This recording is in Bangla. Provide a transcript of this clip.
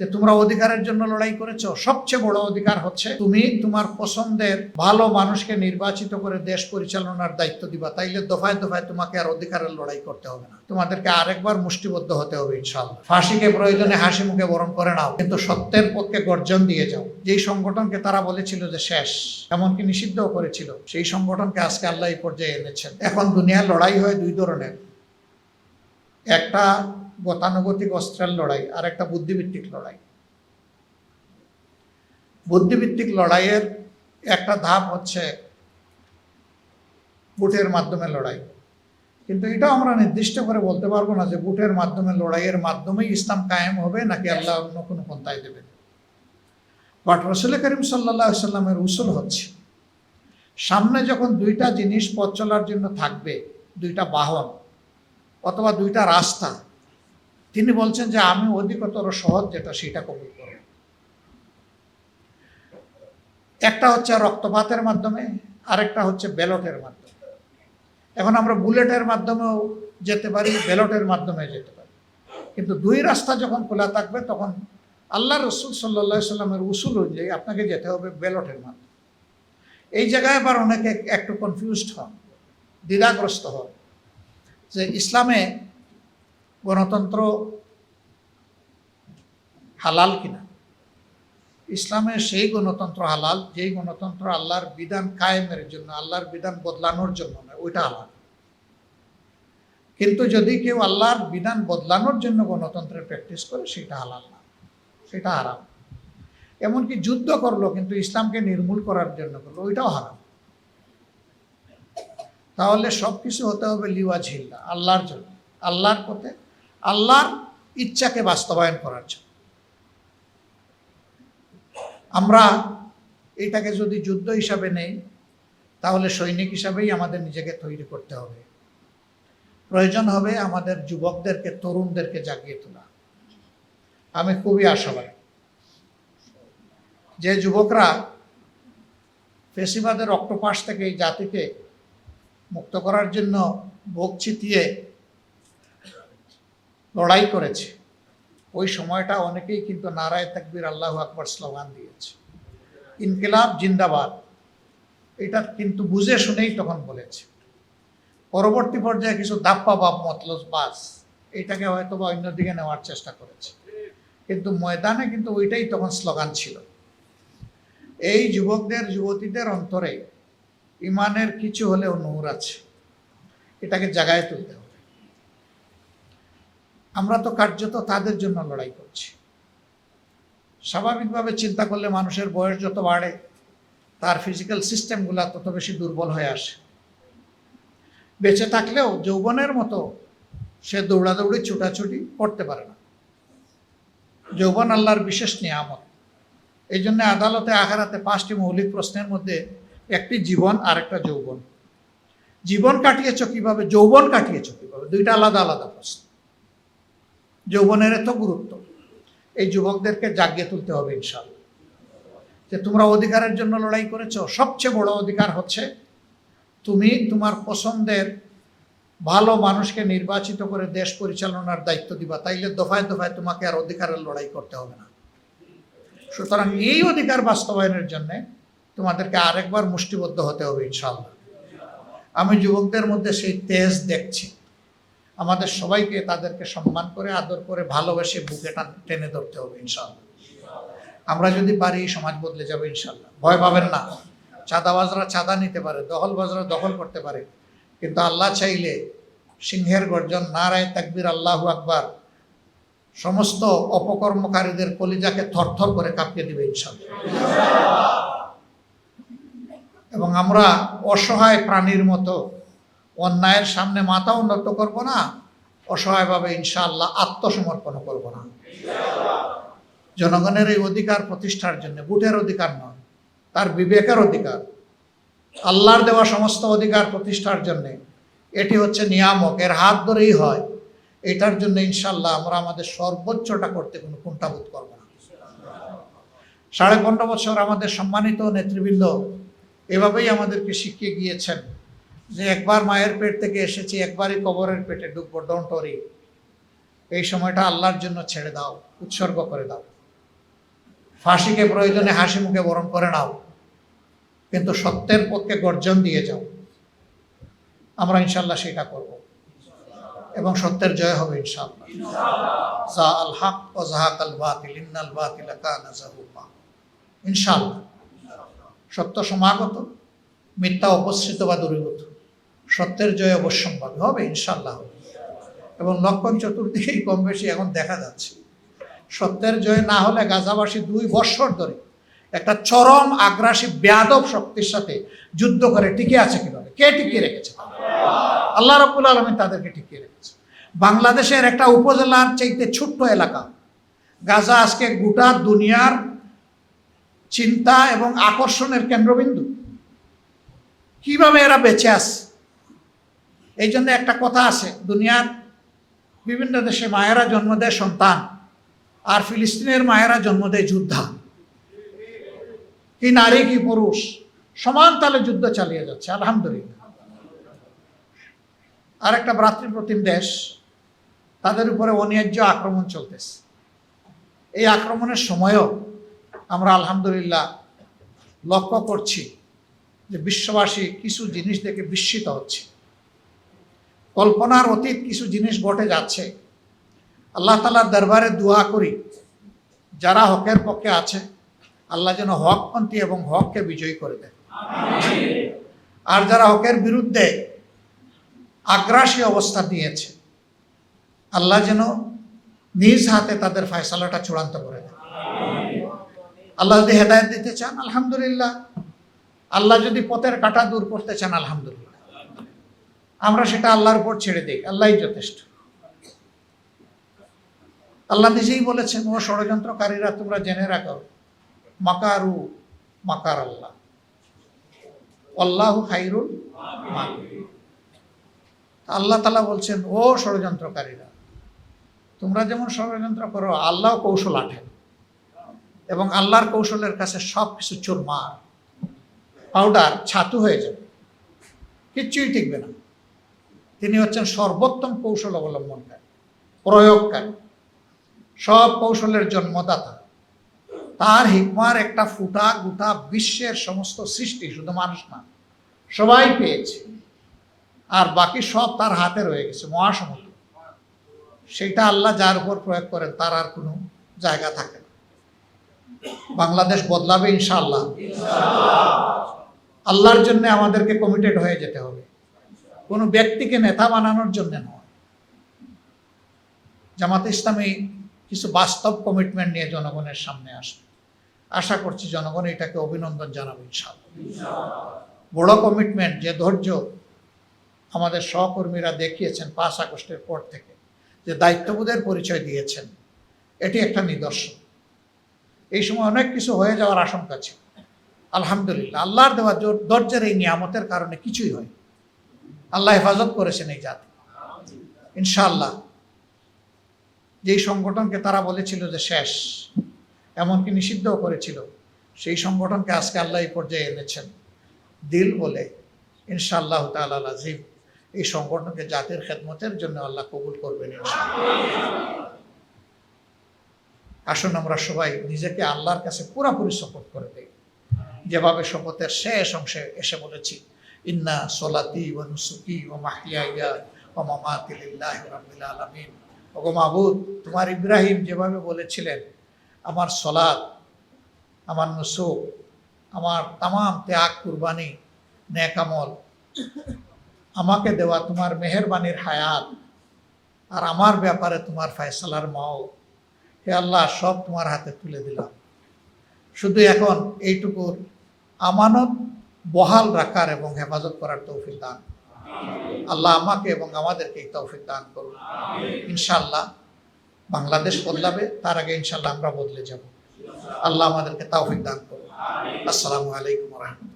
যে তোমরা অধিকারের জন্য লড়াই করেছ, সবচেয়ে বড় অধিকার হচ্ছে তুমি তোমার পছন্দের ভালো মানুষকে নির্বাচিত করে দেশ পরিচালনার দায়িত্ব দিবা। তাইলে দফায় দফায় তোমাকে আর অধিকারের লড়াই করতে হবে না। তোমাদেরকে আরেকবার মুষ্টিবদ্ধ হতে হবে ইনশাল্লাহ ফাঁসিকে প্রয়োজনে হাসি মুখে বরণ করে নাও, কিন্তু সত্যের পক্ষে গর্জন দিয়ে যাও। যেই সংগঠনকে তারা বলেছিল যে শেষ, এমনকি নিষিদ্ধ করেছিল, সেই সংগঠনকে আজকে আল্লাহ এই পর্যায়ে এনেছেন। এখন দুনিয়ার লড়াই হয় দুই ধরনের। একটা গতানুগতিক অস্ত্রের লড়াই আর একটা বুদ্ধিভিত্তিক লড়াই। বুদ্ধিভিত্তিক লড়াইয়ের একটা ধাপ হচ্ছে বুটের মাধ্যমে লড়াই। কিন্তু এটা আমরা নির্দিষ্ট করে বলতে পারব না যে বুটের মাধ্যমে লড়াইয়ের মাধ্যমেই ইসলাম কায়েম হবে নাকি আল্লাহ অন্য কোনো পন্থায় দেবেন বাট রসুল করিম সাল্লাহ সাল্লামের উসুল হচ্ছে সামনে যখন দুইটা জিনিস পথ চলার জন্য থাকবে দুইটা বাহন অথবা দুইটা রাস্তা তিনি বলছেন যে আমি অধিকতর সহজ যেটা সেটা কবুল করব। একটা হচ্ছে রক্তপাতের মাধ্যমে, আরেকটা হচ্ছে ব্যালটের মাধ্যমে। এখন আমরা বুলেটের মাধ্যমেও যেতে পারি, ব্যালটের মাধ্যমে যেতে পারি। কিন্তু দুই রাস্তা যখন খোলা থাকবে, তখন আল্লাহ রসুল সাল্লা সাল্লামের উসুল অনুযায়ী আপনাকে যেতে হবে ব্যালটের মাধ্যমে। এই জায়গায় আবার অনেকে একটু কনফিউজড হন, দ্বিধাগ্রস্ত হন যে ইসলামে গণতন্ত্র হালাল কিনা? ইসলামের সেই গণতন্ত্র হালাল, যেই গণতন্ত্র আল্লাহর বিধান কায়েমের জন্য, আল্লাহর বিধান বদলানোর জন্য নয়, ওইটা হালাল। কিন্তু যদি কেউ আল্লাহর বিধান বদলানোর জন্য গণতন্ত্রের প্র্যাকটিস করে, সেটা হালাল না, সেটা হারাম। এমনকি যুদ্ধ করল, কিন্তু ইসলামকে নির্মূল করার জন্য করল, ওইটাও হারাম। তাহলে সব কিছু হতে হবে লিওয়া ঝিল্লা আল্লাহর জন্য, আল্লাহর পথে আল্লাহর ইচ্ছাকে বাস্তবায়ন করার জন্য। আমরা এটাকে যদি যুদ্ধ হিসাবে নেই, তাহলে সৈনিক হিসাবেই আমাদের নিজেকে তৈরি করতে হবে। প্রয়োজন হবে আমাদের যুবকদেরকে, তরুণদেরকে জাগিয়ে তোলা। আমি খুবই আশাবাদী যে যুবকরা ফেসিবাদের অক্টোপাস থেকে এই জাতিকে মুক্ত করার জন্য বুক চিতিয়ে লড়াই করেছে। ওই সময়টা অনেকেই কিন্তু নারায় তাকবির আল্লাহ আকবর স্লোগান দিয়েছে। ইনকিলাব জিন্দাবাদ। এটা কিন্তু বুঝে শুনেই তখন বলেছে। পরবর্তী পর্যায়ে কিছু দাপ্পা বাপ মতলস বাস, এটাকে হয়তো বা অন্যদিকে নেওয়ার চেষ্টা করেছে। কিন্তু ময়দানে কিন্তু ওইটাই তখন স্লোগান ছিল। এই যুবকদের, যুবতীদের অন্তরে ইমানের কিছু হলেও নূর আছে। এটাকে জাগায় তুলতে হবে। আমরা তো কার্যত তাদের জন্য লড়াই করছি। স্বাভাবিকভাবে চিন্তা করলে মানুষের বয়স যত বাড়ে, তার ফিজিক্যাল সিস্টেমগুলো তত বেশি দুর্বল হয়ে আসে। বেঁচে থাকলেও যৌবনের মতো সে দৌড়াদৌড়ি, ছুটাছুটি করতে পারে না। যৌবন আল্লাহর বিশেষ নিয়ামত। এই জন্য আদালতে, আখারাতে পাঁচটি মৌলিক প্রশ্নের মধ্যে একটি জীবন আর একটা যৌবন। জীবন কাটিয়েছ কীভাবে? যৌবন কাটিয়েছ কীভাবে? দুইটা আলাদা আলাদা প্রশ্ন। যৌবনের এত গুরুত্ব, এই যুবকদেরকে জাগিয়ে তুলতে হবে ইনশাল্লাহ যে তোমরা অধিকারের জন্য লড়াই করেছ, সবচেয়ে বড় অধিকার হচ্ছে তুমি তোমার পছন্দের ভালো মানুষকে নির্বাচিত করে দেশ পরিচালনার দায়িত্ব দিবা, তাইলে দফায় দফায় তোমাকে আর অধিকারের লড়াই করতে হবে না। সুতরাং এই অধিকার বাস্তবায়নের জন্য তোমাদেরকে আরেকবার মুষ্টিবদ্ধ হতে হবে ইনশাল্লাহ আমি যুবকদের মধ্যে সেই তেজ দেখছি। আমাদের সবাইকে তাদেরকে সম্মান করে, আদর করে, ভালোবেসে বুকেটা টেনে ধরতে হবে ইনশাল্লাহ আমরা যদি পারি, সমাজ বদলে যাবে ইনশাল্লাহ ভয় পাবেন না। চাঁদাবাজরা চাঁদা নিতে পারে, দখলবাজরা দখল করতে পারে। কিন্তু আল্লাহ চাইলে সিংহের গর্জন, নারায় তাকবির, আল্লাহ আকবার, সমস্ত অপকর্মকারীদের কলিজাকে থরথর করে কাঁপিয়ে দিবে ইনশাল্লাহ এবং আমরা অসহায় প্রাণীর মতো অন্যায়ের সামনে মাথা উন্নত করব না, অসহায়ভাবে ইনশাআল্লাহ আত্মসমর্পণ করব না। জনগণের এই অধিকার প্রতিষ্ঠার জন্য বুটের অধিকার নয়, তার বিবেকের অধিকার। আল্লাহর দেওয়া সমস্ত অধিকার প্রতিষ্ঠার জন্যে, এটি হচ্ছে নিয়ামক, এর হাত ধরেই হয়। এটার জন্য ইনশাল্লাহ আমরা আমাদের সর্বোচ্চটা করতে কোনো কুণ্ঠাবোধ করব না। সাড়ে পনেরো বছর আমাদের সম্মানিত নেতৃবৃন্দ এভাবেই আমাদেরকে শিখিয়ে গিয়েছেন। যে একবার মায়ের পেট থেকে এসেছি, একবারই কবরের পেটে ডুববো ডোন্ট ওরি এই সময়টা আল্লাহর জন্য ছেড়ে দাও, উৎসর্গ করে দাও। ফাঁসিকে প্রয়োজনে হাসি মুখে বরণ করে নাও, কিন্তু সত্যের পক্ষে গর্জন দিয়ে যাও। আমরা ইনশাল্লাহ সেটা করব। এবং সত্যের জয় হবে ইনশাল্লাহ ইনশাল্লাহ সত্য সমাগত, মিথ্যা উপস্থিত বা দূরীভূত। সত্যের জয় অবশ্যম্ভাবী হবে ইনশাল্লাহ এবং লক্ষণ চতুর্দিকেই কম বেশি এখন দেখা যাচ্ছে। সত্যের জয় না হলে গাজাবাসী দুই বৎসর ধরে একটা চরম আগ্রাসী, ব্যাদব শক্তির সাথে যুদ্ধ করে টিকে আছে কীভাবে? কে টিকিয়ে রেখেছে? আল্লাহ রব্বুল আলমী তাদেরকে টিকিয়ে রেখেছে। বাংলাদেশের একটা উপজেলার চাইতে ছোট্ট এলাকা। গাজা আজকে গোটা দুনিয়ার চিন্তা এবং আকর্ষণের কেন্দ্রবিন্দু। কীভাবে এরা বেঁচে আছে? এই জন্য একটা কথা আছে, দুনিয়ার বিভিন্ন দেশে মায়েরা জন্ম দেয় সন্তান, আর ফিলিস্তিনের মায়েরা জন্ম দেয় যোদ্ধা। কি নারী, কি পুরুষ, সমান তালে যুদ্ধ চালিয়ে যাচ্ছে, আলহামদুলিল্লাহ। আর একটা ভ্রাতৃপ্রতিম দেশ, তাদের উপরে অন্যায্য আক্রমণ চলতেছে। এই আক্রমণের সময়ও আমরা আলহামদুলিল্লাহ লক্ষ্য করছি যে বিশ্ববাসী কিছু জিনিস দেখে বিস্মিত হচ্ছে। কল্পনার অতীত কিছু জিনিস ঘটে যাচ্ছে। আল্লাহ তালার দরবারে দোয়া করি যারা হকের পক্ষে আছে আল্লাহ যেন হকপন্থী এবং হককে বিজয়ী করে দেয়। আর যারা হকের বিরুদ্ধে আগ্রাসী অবস্থা নিয়েছে আল্লাহ যেন নিজ হাতে তাদের ফয়সালাটা চূড়ান্ত করে দেয়। আল্লাহ যদি হেদায়ত দিতে চান আলহামদুলিল্লাহ। আল্লাহ যদি পথের কাটা দূর করতে চান আলহামদুলিল্লাহ। আমরা সেটা আল্লাহর উপর ছেড়ে দিই, আল্লাহই যথেষ্ট। আল্লাহ নিজেই বলেছেন, ও ষড়যন্ত্রকারীরা, তোমরা জেনে রাখো, মাকারু মাকার আল্লাহ। আল্লাহ খাইরুল আল্লাহ তালা বলছেন, ও ষড়যন্ত্রকারীরা, তোমরা যেমন ষড়যন্ত্র করো আল্লাহ কৌশল আঠেন এবং আল্লাহর কৌশলের কাছে সব কিছু চুরমার পাউডার ছাতু হয়ে যাবে, কিচ্ছুই টিকবে না। তিনি হচ্ছেন সর্বোত্তম কৌশল অবলম্বনকারী প্রয়োগকারী সব কৌশলের জন্মদাতা। তার হিকমার একটা ফুটা গুটা বিশ্বের সমস্ত সৃষ্টি শুধু মানুষ না সবাই পেয়েছে। আর বাকি সব তার হাতে রয়ে গেছে মহাসমুদ্র। সেটা আল্লাহ যার উপর প্রয়োগ করেন তার আর কোনো জায়গা থাকে না। বাংলাদেশ বদলাবে ইনশাআল্লাহ। আল্লাহর জন্য আমাদেরকে কমিটেড হয়ে যেতে হবে। কোনো ব্যক্তিকে নেতা বানানোর জন্য নয়। জামাতে ইসলামী কিছু বাস্তব কমিটমেন্ট নিয়ে জনগণের সামনে আসবে। আশা করছি জনগণ এটাকে অভিনন্দন জানাবে, ইনশাআল্লাহ। বড় কমিটমেন্ট যে ধৈর্য আমাদের সহকর্মীরা দেখিয়েছেন পাঁচ আগস্টের পর থেকে, যে দায়িত্ববোধের পরিচয় দিয়েছেন, এটি একটা নিদর্শন। এই সময় অনেক কিছু হয়ে যাওয়ার আশঙ্কা ছিল। আলহামদুলিল্লাহ, আল্লাহর দেওয়া ধৈর্যের এই নিয়ামতের কারণে কিছুই হয় আল্লাহ হেফাজত করেছেন এই জাতি। ইনশাল্লাহ যেই সংগঠনকে তারা বলেছিল যে শেষ, এমনকি নিষিদ্ধও করেছিল, সেই সংগঠনকে আজকে আল্লাহ এই পর্যায়ে এনেছেন। দিল বলে, ইনশাআল্লাহ তাআলা আজিম এই সংগঠনকে জাতির খেদমতের জন্য আল্লাহ কবুল করবেন। আসুন আমরা সবাই নিজেকে আল্লাহর কাছে পুরাপুরি শপথ করে দেই। যেভাবে শপথের শেষ অংশে এসে বলেছি ইন্না সলাতি ও নুসুকি ও মাহিয়া ও মামাতি লিল্লাহি রাব্বিল আলামিন ওগো মাবুদ, তোমার ইব্রাহিম যেভাবে বলেছিলেন, আমার সলাদ আমার নুসুক, আমার তাম ত্যাগ, কুরবানি নেকামল আমাকে দেওয়া তোমার মেহেরবানির হায়াত আর আমার ব্যাপারে তোমার ফয়সালার মাও হে আল্লাহ, সব তোমার হাতে তুলে দিলাম। শুধু এখন এইটুকুর আমানত বহাল রাখার এবং হেফাজত করার তৌফিক দান আল্লাহ আমাকে এবং আমাদেরকে এই তৌফিক দান করুন। ইনশাল্লাহ বাংলাদেশ বদলাবে, তার আগে ইনশাল্লাহ আমরা বদলে যাব। আল্লাহ আমাদেরকে তৌফিক দান করুন। আসসালামু আলাইকুম রহমতুল্লাহ।